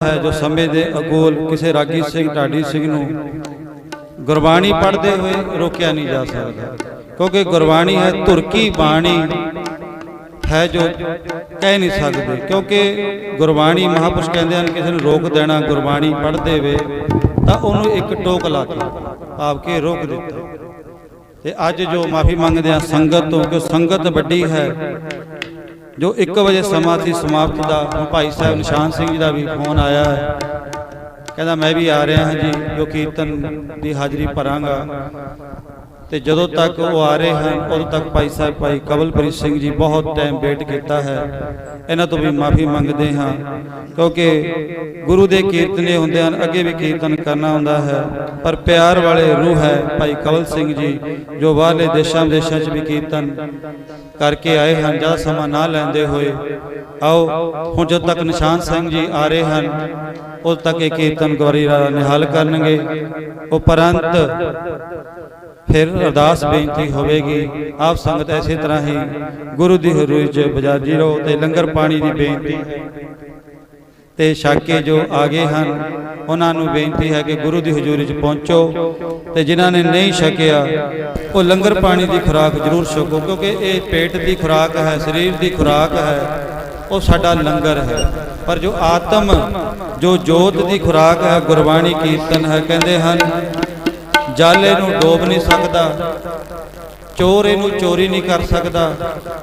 ਹੈ ਜੋ ਸਮੇਂ ਦੇ ਅਗੋਲ ਕਿਸੇ ਰਾਗੀ ਸਿੰਘ, ਢਾਡੀ ਸਿੰਘ ਨੂੰ ਗੁਰਬਾਣੀ ਪੜ੍ਹਦੇ ਹੋਏ ਰੋਕਿਆ ਨਹੀਂ ਜਾ ਸਕਦਾ। ਕਿਉਂਕਿ ਗੁਰਬਾਣੀ ਹੈ ਧੁਰਕੀ ਬਾਣੀ ਹੈ ਜੋ ਕਹਿ ਨਹੀਂ ਸਕਦੇ। ਕਿਉਂਕਿ ਗੁਰਬਾਣੀ ਮਹਾਪੁਰਸ਼ ਕਹਿੰਦੇ ਹਨ, ਕਿਸੇ ਨੂੰ ਰੋਕ ਦੇਣਾ, ਗੁਰਬਾਣੀ ਪੜ੍ਹਦੇ ਵੇ ਤਾਂ ਉਹਨੂੰ ਇੱਕ ਟੋਕ ਲਾ ਕੇ ਭਾਵ ਕਿ ਰੋਕ ਦਿੱਤਾ। ਤੇ ਅੱਜ ਜੋ ਮਾਫੀ ਮੰਗਦੇ ਆ ਸੰਗਤ ਤੋਂ ਕਿ ਸੰਗਤ ਵੱਡੀ ਹੈ ਜੋ 1 ਵਜੇ ਸਮਾਂ ਸੀ ਸਮਾਪਤ ਦਾ ਹੁਣ ਭਾਈ ਸਾਹਿਬ ਨਿਸ਼ਾਨ ਸਿੰਘ ਜੀ ਦਾ ਵੀ ਫੋਨ ਆਇਆ ਹੈ। ਕਹਿੰਦਾ ਮੈਂ ਵੀ ਆ ਰਿਹਾ ਹਾਂ ਜੀ ਜੋ ਕੀਰਤਨ ਦੀ ਹਾਜ਼ਰੀ ਭਰਾਂਗਾ। ਤੇ ਜਦੋਂ ਤੱਕ ਉਹ ਆ ਰਹੇ ਹਨ, ਉਦੋਂ ਤੱਕ ਭਾਈ ਸਾਹਿਬ, ਭਾਈ ਕਵਲਪ੍ਰੀਤ ਸਿੰਘ ਜੀ ਬਹੁਤ ਟਾਈਮ ਵੇਟ ਕੀਤਾ ਹੈ। ਇਹਨਾਂ ਤੋਂ ਵੀ ਮਾਫੀ ਮੰਗਦੇ ਹਾਂ, ਕਿਉਂਕਿ ਗੁਰੂ ਦੇ ਕੀਰਤਨੇ ਹੁੰਦੇ ਹਨ, ਅੱਗੇ ਵੀ ਕੀਰਤਨ ਕਰਨਾ ਹੁੰਦਾ ਹੈ। ਪਰ ਪਿਆਰ ਵਾਲੇ ਰੂਹ ਹੈ ਭਾਈ ਕਵਲ ਸਿੰਘ ਜੀ, ਜੋ ਬਾਹਰਲੇ ਦੇਸ਼ਾਂ ਵਿਦੇਸ਼ਾਂ 'ਚ ਵੀ ਕੀਰਤਨ ਕਰਕੇ ਆਏ ਹਨ, ਜ਼ਿਆਦਾ ਸਮਾਂ ਨਾ ਲੈਂਦੇ ਹੋਏ। ਆਓ, ਹੁਣ ਜਦ ਤੱਕ ਨਿਸ਼ਾਨ ਸਿੰਘ ਜੀ ਆ ਰਹੇ ਹਨ, ਉਦੋਂ ਤੱਕ ਇਹ ਕੀਰਤਨ ਗੌਰੀ ਨਿਹਾਲ ਕਰਨਗੇ। ਉਪਰੰਤ ਫਿਰ ਅਰਦਾਸ ਬੇਨਤੀ ਹੋਵੇਗੀ। ਆਪ ਸੰਗਤ ਐਸੇ ਤਰ੍ਹਾਂ ਹੀ ਗੁਰੂ ਦੀ ਹਜ਼ੂਰੀ 'ਚ ਬਜਾਜੀ ਰਹੋ ਤੇ ਲੰਗਰ ਪਾਣੀ ਦੀ ਬੇਨਤੀ। ਤੇ ਸ਼ਾਕੇ ਜੋ ਆਗੇ ਹਨ ਉਹਨਾਂ ਨੂੰ ਬੇਨਤੀ ਹੈ ਕਿ ਗੁਰੂ ਦੀ ਹਜ਼ੂਰੀ 'ਚ ਪਹੁੰਚੋ ਤੇ ਜਿਨ੍ਹਾਂ ਨੇ ਨਹੀਂ ਛਕਿਆ ਉਹ ਲੰਗਰ ਪਾਣੀ ਦੀ ਖੁਰਾਕ ਜ਼ਰੂਰ ਛਕੋ ਕਿਉਂਕਿ ਇਹ ਪੇਟ ਦੀ ਖੁਰਾਕ ਹੈ ਸਰੀਰ ਦੀ ਖੁਰਾਕ ਹੈ ਉਹ ਸਾਡਾ ਲੰਗਰ ਹੈ। ਪਰ ਜੋ ਆਤਮ ਜੋ ਜੋਤ ਦੀ ਖੁਰਾਕ ਹੈ ਗੁਰਬਾਣੀ ਕੀਰਤਨ ਹੈ ਕਹਿੰਦੇ ਹਨ ਜਾਲੇ ਇਹਨੂੰ ਡੋਬ ਨਹੀਂ ਸਕਦਾ, ਚੋਰ ਇਹਨੂੰ ਚੋਰੀ ਨਹੀਂ ਕਰ ਸਕਦਾ,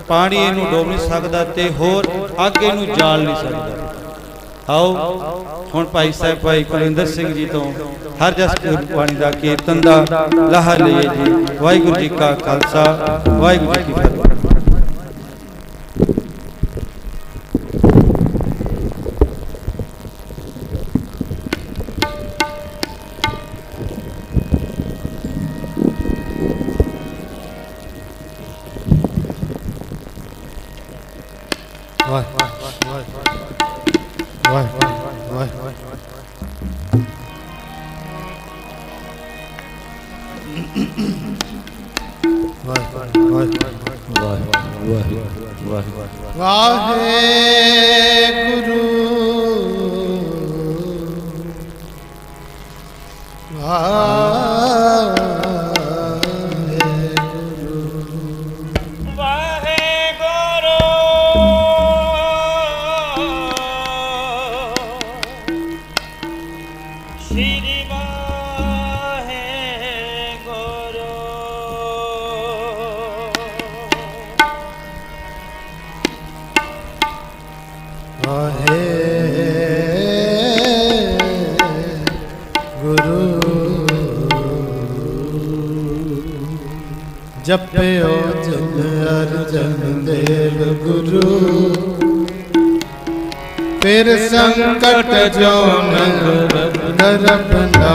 ਪਾਣੀ ਇਹਨੂੰ ਡੋਬ ਨਹੀਂ ਸਕਦਾ ਤੇ ਹੋਰ ਅੱਗ ਇਹਨੂੰ ਜਾਲ ਨਹੀਂ ਸਕਦਾ। ਆਓ, ਹੁਣ ਭਾਈ ਸਾਹਿਬ, ਭਾਈ ਕੁਲਿੰਦਰ ਸਿੰਘ ਜੀ ਤੋਂ ਹਰ ਜਸ ਗੁਰਬਾਣੀ ਦਾ ਕੀਰਤਨ ਦਾ ਲਾਹਾ ਲਈਏ ਜੀ। ਵਾਹਿਗੁਰੂ ਜੀ ਕਾ ਖਾਲਸਾ, ਵਾਹਿਗੁਰੂ ਜੀ ਕੀ ਫਤਿਹ। Guru ਨਰਪਨਾ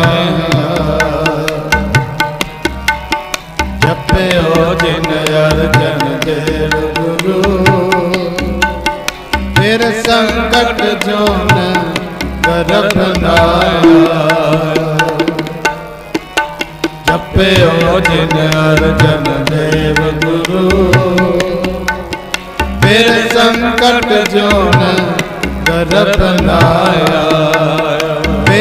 ਜਪਿਓ ਜਨ ਅਰਜਨ ਦੇਵ ਗੁਰੂ, ਫਿਰ ਸੰਕਟ ਜੋ ਨਰਪਨਾ ਜਪਿਓ ਜਿਨ ਅਰਜਨ ਦੇਵ ਗੁਰੂ ਫਿਰ ਸੰਕਟ ਜੋਨ ਗਰਭ ਨਾਇਆ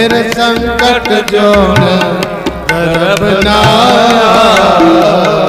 ਫਿਰ ਸੰਕਟ ਜੋਨ ਗਰਭ ਨਾਇਆ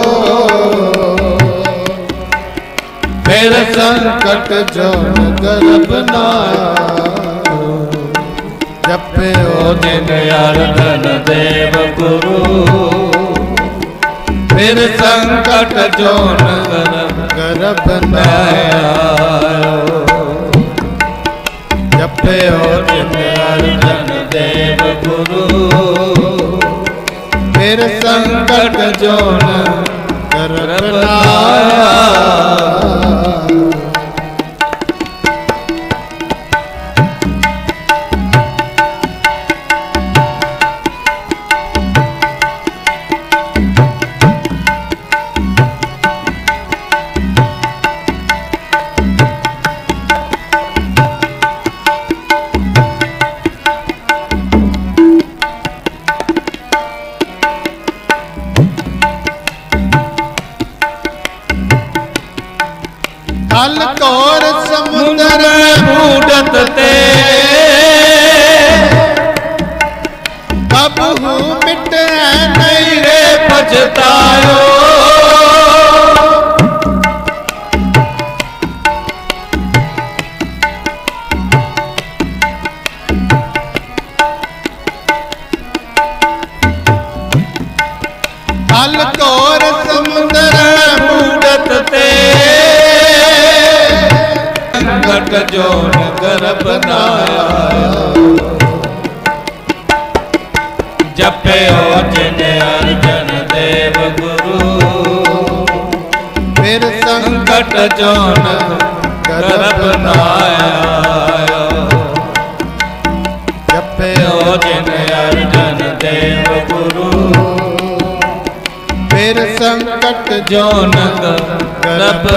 ਫਿਰ ਸੰਕਟ ਜੋ ਨ ਗਰਭ ਨਾ ਆਇਓ ਜਪਿਓ ਜਿਨ ਅਰਧਨ ਦੇਵ ਗੁਰੂ। ਫਿਰ ਸੰਕਟ ਜੋ ਨ ਕਰਬ ਗਰਭ ਨਾ ਆਇਓ ਜਪਿਓ ਜਿਨ ਅਰਧਨ ਦੇਵ ਗੁਰੂ। ਫਿਰ ਸੰਕਟ ਜੋ ਨ ਗਰਭ Bye. ਸੰਕਟ ਜੋ ਨ ਗਰਭ ਨਾ ਆਇਓ ਜਪਿਓ ਜਿਨ ਅਰਜਨ ਦੇਵ ਗੁਰੂ। ਫਿਰ ਸੰਕਟ ਜੋ ਨ ਗਰਭ ਨਾ ਆਇਓ ਜਪਿਓ ਜਿਨ ਅਰਜਨ ਦੇਵ ਗੁਰੂ। ਫਿਰ ਸੰਕਟ ਜੋ ਨ ਗਰਭ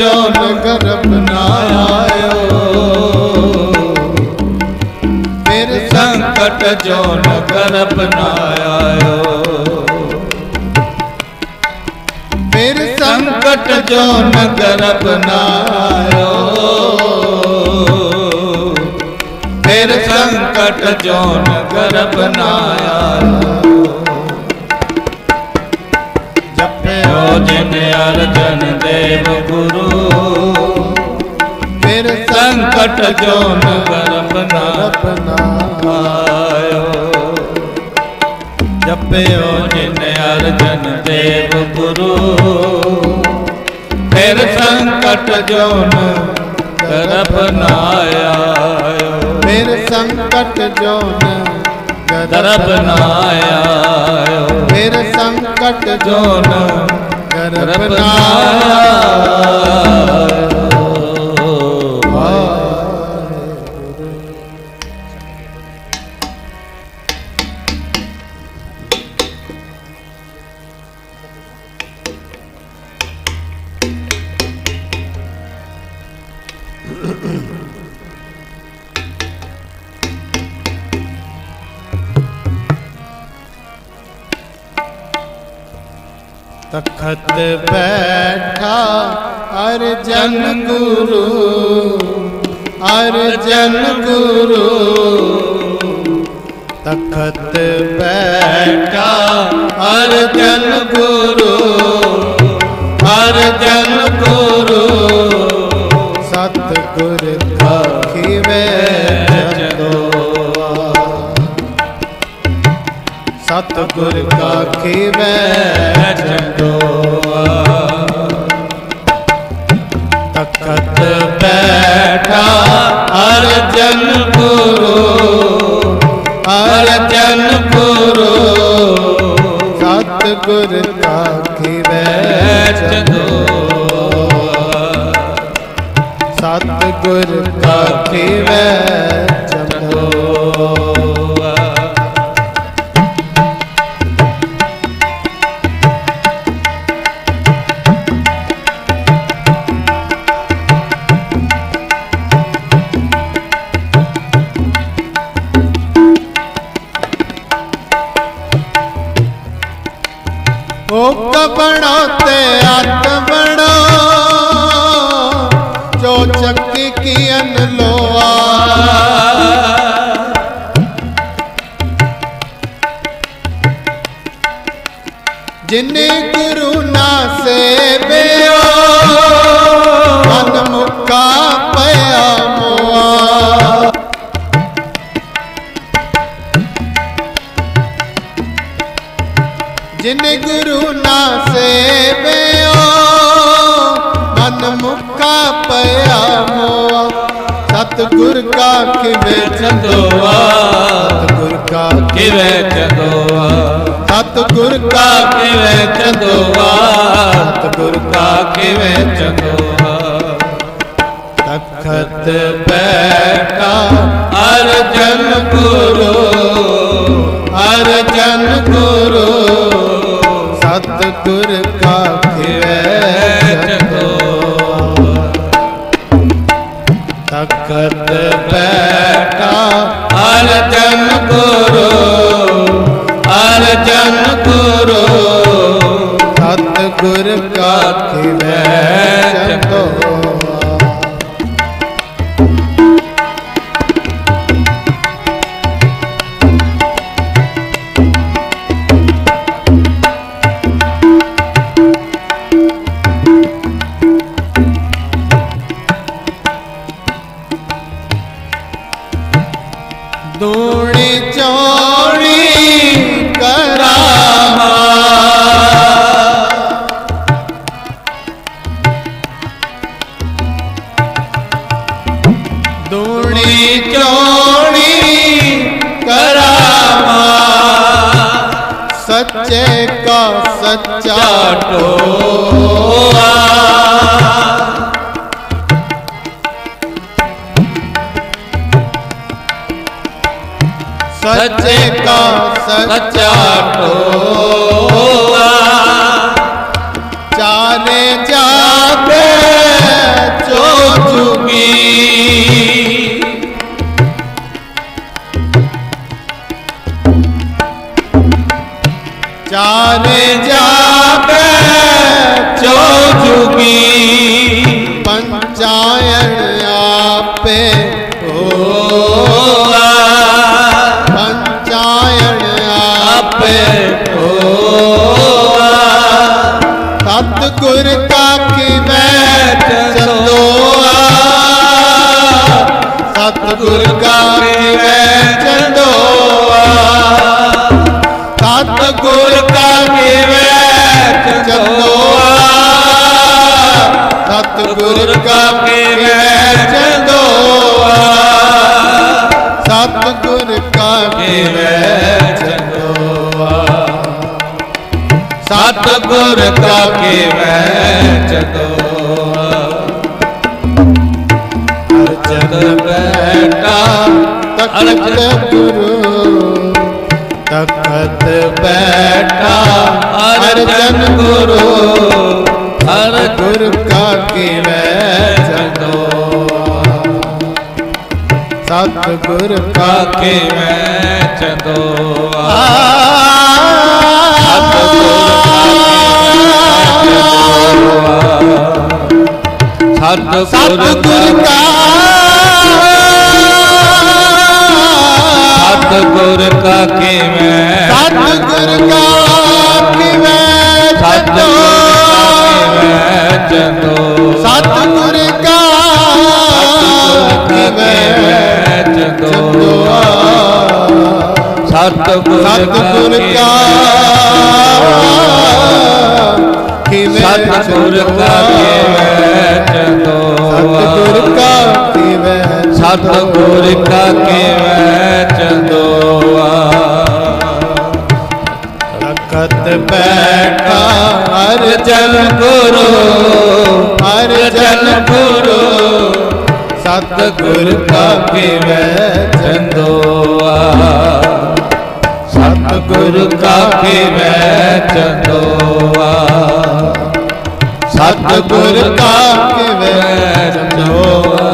ਸੰਕਟ ਜੋ ਜੋ ਨ ਗਰਭ ਨਾ ਆਇਓ ਫਿਰ ਸੰਕਟ ਜੋ ਨ ਗਰਭ ਨਾ ਆਇਓ ਫਿਰ ਸੰਕਟ ਜੋ ਨ ਗਰਭ ਨਾ ਆਇਓ ਫਿਰ ਸੰਕਟ ਜੋ ਨ ਗਰਭ ਨਾ ਆਇਓ ਜਿਨ ਅਰਜਨ ਦੇਵ ਗੁਰੂ। ਫਿਰ ਸੰਕਟ ਜੋ ਨ ਗਰਭ ਨਾ ਗਰਭ ਨਾ ਆਇਓ ਜਪਿਓ ਜਿਨ ਅਰਜਨ ਦੇਵ ਗੁਰੂ। ਫਿਰ ਸੰਕਟ ਜੋ ਨ ਗਰਭ ਨਾ ਆਇਓ। ਫਿਰ ਸੰਕਟ ਜੋ ਨ ਗਰਭ ਨਾ ਆਇਓ। ਫਿਰ ਸੰਕਟ ਜੋ ਜੋ ਤਖਤ ਬੈਠਾ, ਅਰਜਨ ਗੁਰੂ ਅਰਜਨ ਗੁਰੂ। ਤਖਤ ਬੈਠਾ, ਅਰਜਨ ਗੁਰੂ ਅਰਜਨ ਗੁਰੂ। ਸਤਿਗੁਰ ਖਾਖੀਵੇ ਜਤੋ ਸਤਿਗੁਰ ਕਾ ਖੇਵੈ। ਚੰਦੋਆ ਤਖਤ ਬੈਠਾ ਅਰਜਨ ਗੁਰੂ ਅਰਜਨ ਗੁਰੂ। ਸਤਿਗੁਰ ਕਾ ਖੇਵੈ ਚੰਦੋਆ ਸਤਿਗੁਰ ਕਾ ਖੇਵੈ। ਤੇ ਅੱਤ ਮਨ ਪਿਆ ਮੋਆ। ਸਤਿਗੁਰ ਕਾ ਕਿਵੇਂ ਚੰਦੋਆ। ਸਤਿਗੁਰ ਕਾ ਕਿਵੇਂ ਚੰਦੋਆ। ਸਤਿਗੁਰ ਕਾ ਕਿਵੇਂ ਚੰਦੋਆ। ਸਤਿਗੁਰ ਕਾ ਕਿਵੇਂ ਚੰਦੋਆ। ਤਖਤ ਬੈਠਾ ਅਰਜਨ ਗੁਰੂ। ਅਰਜਨ ਗੁਰੂ। ਸਤਿਗੁਰ ਕਾ ਤਖਤ ਬੈਠਾ। ਅਰਜਨ ਗੁਰੂ ਅਰਜਨ ਗੁਰੂ। ਸਤਿਗੁਰ ਕਾ ਖਿਵੈ ਸੱਚੇ ਕਾ ਸੱਚਾ ਟੋਆ ਸੱਚੇ ਕਾ ਸੱਚਾ ਟੋਆ ਚਾਰੇ ਜਾਪੇ ਚੋ ਚੁਗੀ ਚਾਰੇ ਜਾਪੇ ਚੋ ਚੁਗੀ ਪੰਚਾਇਣ ਆਪੇ ਹੋਆ। ਪੰਚਾਇਣ ਆਪੇ ਹੋਆ। ਸਤਿਗੁਰ ਕਾ ਸਤਿਗੁਰ ਕਾ ਕਿਵੇਂ ਚੰਦੋਆ ਸਤਿਗੁਰ ਕਾ ਕਿਵੇਂ ਚੰਦੋਆ ਸਤਿਗੁਰ ਕਾ ਕਿਵੇਂ ਅਰਜਨ ਬੈਠਾ ਤਖਤ ਗੁਰੂ। ਤਖਤ ਬੈਠਾ, ਅਰਜਨ ਗੁਰੂ। ਹਰ ਗੁਰ ਕਾ ਕਿਵੇਂ ਚੰਦੋਆ ਸਤਿਗੁਰ ਕਾ ਕਾ ਕਿਵੇਂ ਚੰਦੋਆ ਸਤਿਗੁਰ ਸਤਿਗੁਰ ਕਾ ਸਤਿਗੁਰ ਕਾ ਕਿਵੇਂ ਸਤਿਗੁਰ ਕਾ ਜੰਦੋ ਸਤਿਗੁਰ ਕਾ ਕਿਵੇਂ ਜੰਦੋ ਸਤਿਗੁਰ ਸਤਿਗੁਰ ਕਾ ਕਿਵੇਂ ਸਤਿਗੁਰ ਕਿਵੇਂ ਜੰਦੋ ਤਖਤ ਬੈਠਾ, ਹਰ ਜਨ ਗੁਰੂ, ਹਰ ਜਨ ਗੁਰੂ। ਸਤਿਗੁਰ ਕਾ ਕੀਵੈ ਚੰਦੋਆ ਸਤਿਗੁਰ ਕਾ ਕੇਵੈ ਚੰਦੋਆ ਸਤਿਗੁਰ ਕਾ ਕੀਵੈ ਚੰਦੋਆ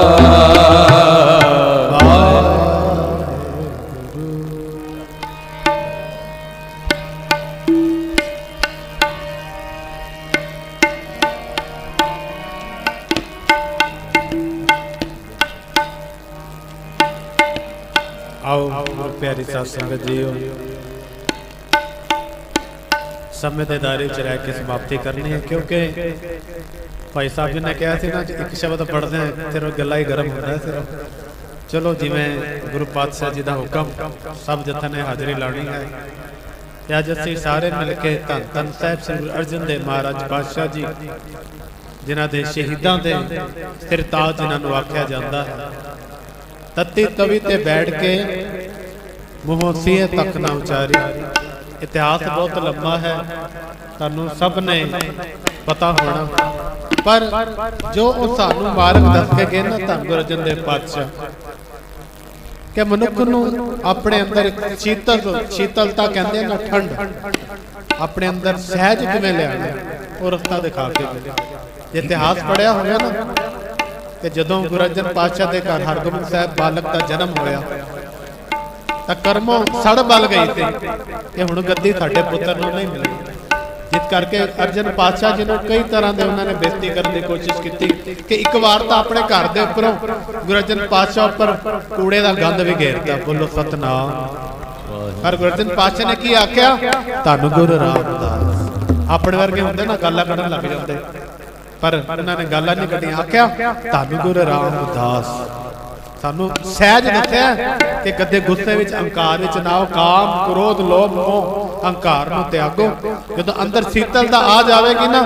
ਸਮੇਂ ਦੇ ਦਾਇਰੇ ਵਿੱਚ ਰਹਿ ਕੇ ਸਮਾਪਤੀ ਕਰਨੀ ਹੈ, ਕਿਉਂਕਿ ਭਾਈ ਸਾਹਿਬ ਜੀ ਨੇ ਕਿਹਾ ਸੀ ਨਾ ਇੱਕ ਸ਼ਬਦ ਪੜ੍ਹਦੇ ਹਾਂ, ਫਿਰ ਗੱਲਾਂ ਹੀ ਗਰਮ ਹੁੰਦਾ ਹੈ ਚਲੋ, ਜਿਵੇਂ ਗੁਰੂ ਪਾਤਸ਼ਾਹ ਜੀ ਦਾ ਹੁਕਮ, ਸਭ ਜਥਾ ਨੇ ਹਾਜ਼ਰੀ ਲਾਉਣੀ ਹੈ। ਤੇ ਅੱਜ ਅਸੀਂ ਸਾਰੇ ਮਿਲ ਕੇ ਧੰਨ ਧੰਨ ਸਾਹਿਬ ਸ੍ਰੀ ਗੁਰੂ ਅਰਜਨ ਦੇਵ ਮਹਾਰਾਜ ਪਾਤਸ਼ਾਹ ਜੀ, ਜਿਨ੍ਹਾਂ ਦੇ ਸ਼ਹੀਦਾਂ ਦੇ ਸਿਰ ਜਿਨ੍ਹਾਂ ਨੂੰ ਆਖਿਆ ਜਾਂਦਾ ਹੈ। ਤਤੀ ਤਵੀ ਤੇ ਬੈਠ ਕੇ ਮੂੰਹੋਂ ਤੱਕ ਨਾ ਉਚਾਰੀ। ਇਤਿਹਾਸ ਬਹੁਤ ਲੰਮਾ ਹੈ। ਤੁਹਾਨੂੰ ਸਭ ਨੇ ਪਤਾ ਹੋਣਾ। ਪਰ ਜੋ ਉਹ ਸਾਨੂੰ ਮਾਰਗ ਦੱਸ ਕੇ ਗਏ ਨਾ ਧੰਨ ਗੁਰੂ ਅਰਜਨ ਦੇਵ ਪਾਤਸ਼ਾਹ, ਕਿ ਮਨੁੱਖ ਨੂੰ ਆਪਣੇ ਅੰਦਰ ਸ਼ੀਤਲ ਸ਼ੀਤਲਤਾ ਕਹਿੰਦੇ ਨਾ, ਠੰਡ, ਆਪਣੇ ਅੰਦਰ ਸਹਿਜ ਕਿਵੇਂ ਲਿਆਣਾ ਉਹ ਰਸਤਾ ਦਿਖਾ ਕੇ ਜੇ ਇਤਿਹਾਸ ਪੜਿਆ ਹੋਇਆ ਨਾ ਕਿ ਜਦੋਂ ਗੁਰੂ ਅਰਜਨ ਪਾਤਸ਼ਾਹ ਦੇ ਘਰ ਹਰਗੋਬਿੰਦ ਸਾਹਿਬ ਬਾਲਕ ਦਾ ਜਨਮ ਹੋਇਆ ਤਾਂ ਕਰਮੋਂ ਸੜ ਬਲ ਗਈ ਤੇ। ਕਿ ਹੁਣ ਗੱਦੀ ਸਾਡੇ ਪੁੱਤਰ ਨੂੰ ਨਹੀਂ ਮਿਲੀ। ਜਿਸ ਕਰਕੇ ਅਰਜਨ ਪਾਤਸ਼ਾਹ ਜੀ ਨੂੰ ਕਈ ਤਰ੍ਹਾਂ ਦੇ ਉਹਨਾਂ ਨੇ ਬੇਇੱਜ਼ਤੀ ਕਰਨ ਦੀ ਕੋਸ਼ਿਸ਼ ਕੀਤੀ ਕਿ ਇੱਕ ਵਾਰ ਤਾਂ ਆਪਣੇ ਘਰ ਦੇ ਉੱਪਰੋਂ ਗੁਰੂ ਅਰਜਨ ਪਾਤਸ਼ਾਹ ਉੱਪਰ ਕੂੜੇ ਦਾ ਗੰਦ ਵੀ ਘੇਰਤਾ ਬੋਲੋ, ਸਤਨਾਮ। ਪਰ ਗੁਰੂ ਅਰਜਨ ਪਾਤਸ਼ਾਹ ਨੇ ਕੀ ਆਖਿਆ? ਤੁਹਾਨੂੰ ਗੁਰੂ ਰਾਮਦਾਸ। ਆਪਣੇ ਵਰਗੇ ਹੁੰਦੇ ਨਾ, ਗੱਲਾਂ ਕਰਨ ਲੱਗ ਜਾਂਦੇ। ਪਰ ਉਹਨਾਂ ਨੇ ਗੱਲਾਂ ਨਹੀਂ ਕੱਢੀਆਂ। ਆਖਿਆ, ਤੁਹਾਨੂੰ ਗੁਰੂ ਰਾਮਦਾਸ। ਸਾਨੂੰ ਸਹਿਜ ਦੱਸਿਆ ਕਿ ਕਦੇ ਗੁੱਸੇ ਵਿੱਚ ਅਹੰਕਾਰ ਵਿੱਚ ਨਾ ਹੋ ਕਾਮ, ਕ੍ਰੋਧ, ਲੋਭ, ਮੋਹ, ਅਹੰਕਾਰ ਨੂੰ ਤਿਆਗੋ। ਜਦੋਂ ਅੰਦਰ ਸੀਤਲਤਾ ਆ ਜਾਵੇਗੀ ਨਾ,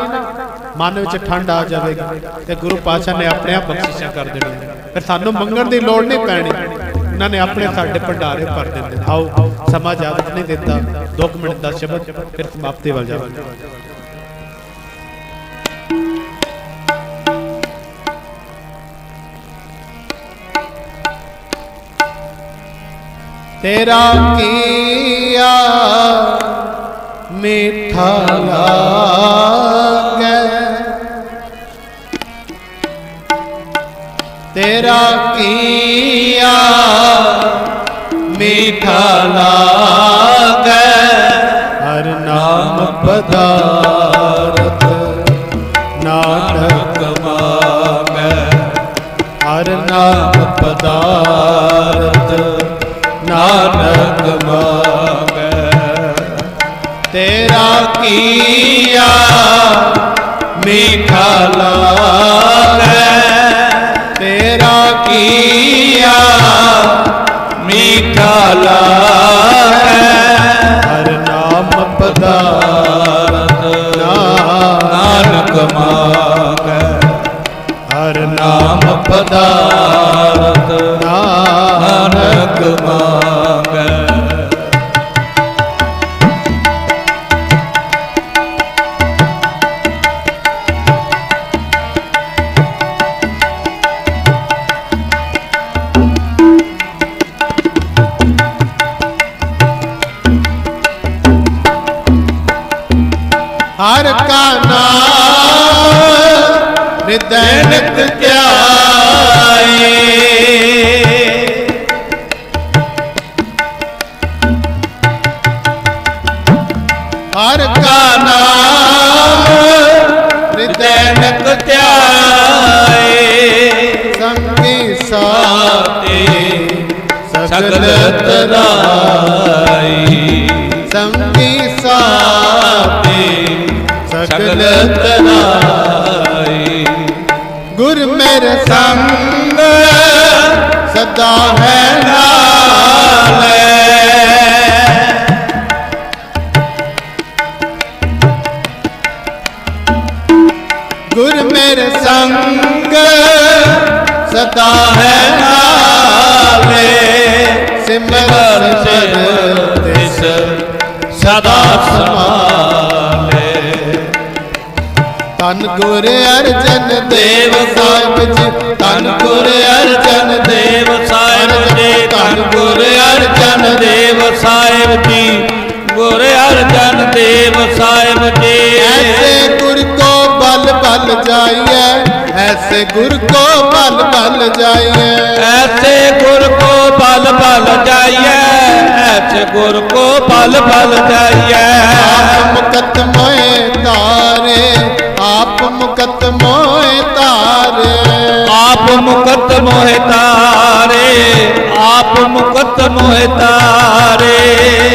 ਮਨ ਵਿੱਚ ਠੰਡ ਆ ਜਾਵੇਗੀ ਤੇ ਗੁਰੂ ਪਾਤਸ਼ਾਹ ਨੇ ਆਪਣੇ ਆਪ ਬਖਸ਼ਿਸ਼ਾਂ ਕਰ ਦੇਣੀਆਂ। ਫਿਰ ਸਾਨੂੰ ਮੰਗਣ ਦੀ ਲੋੜ ਨਹੀਂ ਪੈਣੀ। ਉਹਨਾਂ ਨੇ ਆਪਣੇ ਸਾਡੇ ਭੰਡਾਰੇ ਭਰ ਦਿੱਤੇ। ਆਓ, ਸਮਾਂ ਜ਼ਿਆਦਾ ਨਹੀਂ ਦਿੱਤਾ। 2 ਮਿੰਟ ਦਾ ਸ਼ਬਦ ਫਿਰ ਸਮਾਪਤੀ ਵੱਲ ਜਾਵਾਂਗੇ। ਤੇਰਾ ਕੀਆ ਮਿੱਠਾ ਲਾਗੈ। ਤੇਰਾ ਕੀਆ ਮਿੱਠਾ ਲਾਗੈ, ਹਰ ਨਾਮ ਪਦਾਰਥ ਨਾਨਕ ਮਾਗੈ। ਹਰ ਨਾਮ ਪਦਾਰਥ ਨਾਨਕ ਮਾਗੈ ਤੇਰਾ ਕੀਆ ਮਿੱਠਾ ਲਾਗੈ ਤੇਰਾ ਕੀਆ ਮੀਠਾ ਲਾਗੈ ਹਰ ਨਾਮ ਪਦਾਰਥ ਨਾਨਕ ਮਾਗੈ ਹਰ ਨਾਮ ਪਦਾਰਥ ਨਾਨਕ ਨਾਨਕ ਮਾਗੈ ਹਰ ਕਾ ਨਾਮ ਹਿਰਦੈ ਨਿਤ ਧਿਆਏ। ਸੰਗੀ ਸਾਤੇ ਸਗਲ ਸਗਲ ਤਰਾਈ। ਸੰਗੀ ਸਾਤੇ ਸਗਲ ਤਰਾਈ। ਗੁਰ ਮੇਰੇ ਸੰਗ ਸਦਾ ਹੈ ਨਾਲੇ ਸਦਾ ਹੈ ਨਾਲੇ ਸਿਮਰ ਸਿਮਰ ਤਿਸ ਸਦਾ ਸਮਾਲੇ ਤਨ ਗੁਰ ਅਰਜਨ ਦੇਵ ਸਾਹਿਬ ਜੀ, ਧੰਨ ਗੁਰ ਅਰਜਨ ਦੇਵ ਸਾਹਿਬ ਜੀ, ਧੰਨ ਗੁਰ ਅਰਜਨ ਦੇਵ ਸਾਹਿਬ ਜੀ, ਗੁਰ ਅਰਜਨ ਦੇਵ ਸਾਹਿਬ ਜੀ। ਐਸੇ ਗੁਰ ਕੋ ਬਲ ਬਲ ਜਾਈਏ ਐਸੇ ਗੁਰ ਕੋ ਬਲ ਬਲ ਜਾਈਏ। ਐਸੇ ਗੁਰ ਕੋ ਬਲ ਬਲ ਜਾਈਏ। ਐਸੇ ਗੁਰ ਕੋ ਬਲ ਬਲ ਜਾਈਏ। ਆਪ ਮੁਕਤ ਮੋਏ ਤਾਰੇ ਆਪ ਮੁਕਤ ਮੋਏ ਤਾਰੇ। ਆਪ ਮੁਕਤ ਮੋਹਿ ਤਾਰੇ ਆਪ ਮੁਕਤ ਮੋਹਿ ਤਾਰੇ।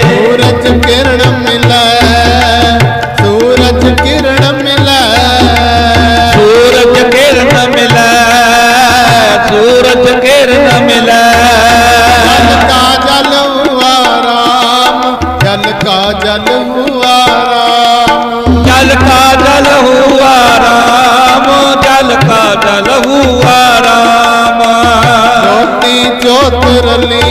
ਸੂਰਜ ਕਿਰਨ ਮਿਲੈ കാത്തരലേ